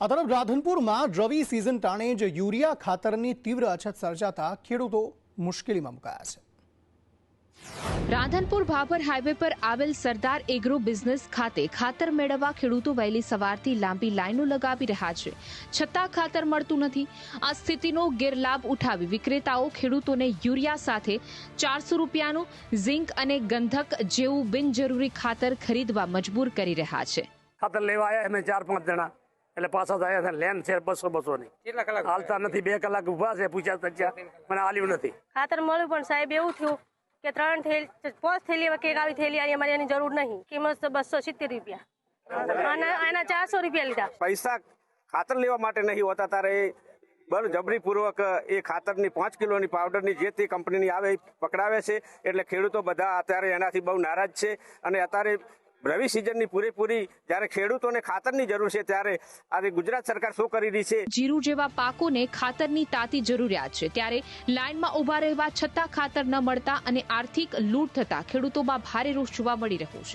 આ તરફ રાધનપુરમાં રવિ સિઝન ટાણે જ યુરિયા ખાતરની તીવ્ર અછત સર્જાતા ખેડૂતો મુશ્કેલીમાં મુકાયા છે. રાધનપુર ભાભર હાઈવે પર આવેલ સરદાર એગ્રો બિઝનેસ ખાતે ખાતર મેળવવા ખેડૂતો વહેલી સવારથી લાંબી લાઈનો લગાવી રહ્યા છે. છતાં ખાતર મળતું નથી. આ સ્થિતિનો ગેરલાભ ઉઠાવી વિક્રેતાઓ ખેડૂતોને યુરિયા સાથે ચારસો રૂપિયાનું ઝિંક અને ગંધક જેવું બિનજરૂરી ખાતર ખરીદવા મજબૂર કરી રહ્યા છે. ખાતર લેવા આવ્યા અમે ચાર પાંચ જણા. એટલે પાછા થયા છે લેન છે બસો બસો ની કેટલા કલાક હાલતા નથી બે કલાક ઊભા છે પૂછ્યા તચ્યા મને હાલ્યું નથી. ખાતર મળ્યું પણ સાહેબ એવું થયું કે ત્રણ થેલી પાંચ થેલી કેક આવી થેલી આવી અમારે એની જરૂર નહીં. કિંમત બસો સિત્તેર રૂપિયા. આના એના ચારસો રૂપિયા લીધા. પૈસા ખાતર લેવા માટે નહીં હોતા તારે એ બળ જબરીપૂર્વક એ ખાતરની પાંચ કિલોની પાવડરની જે તે કંપનીની આવે પકડાવે છે એટલે ખેડૂતો બધા અત્યારે એનાથી બહુ નારાજ છે. અને અત્યારે રવિ સિઝનની પૂરેપૂરી જ્યારે ખેડૂતોને ખાતરની જરૂર છે ત્યારે આજે ગુજરાત સરકાર શું કરી રહી છે? જીરું જેવા પાકોને ખાતરની તાતી જરૂરિયાત છે. ત્યારે લાઇનમાં ઊભા રહેવા છતાં ખાતર ન મળતા અને આર્થિક લૂંટ થતા ખેડૂતોમાં ભારે રોષ જોવા મળી રહ્યો છે.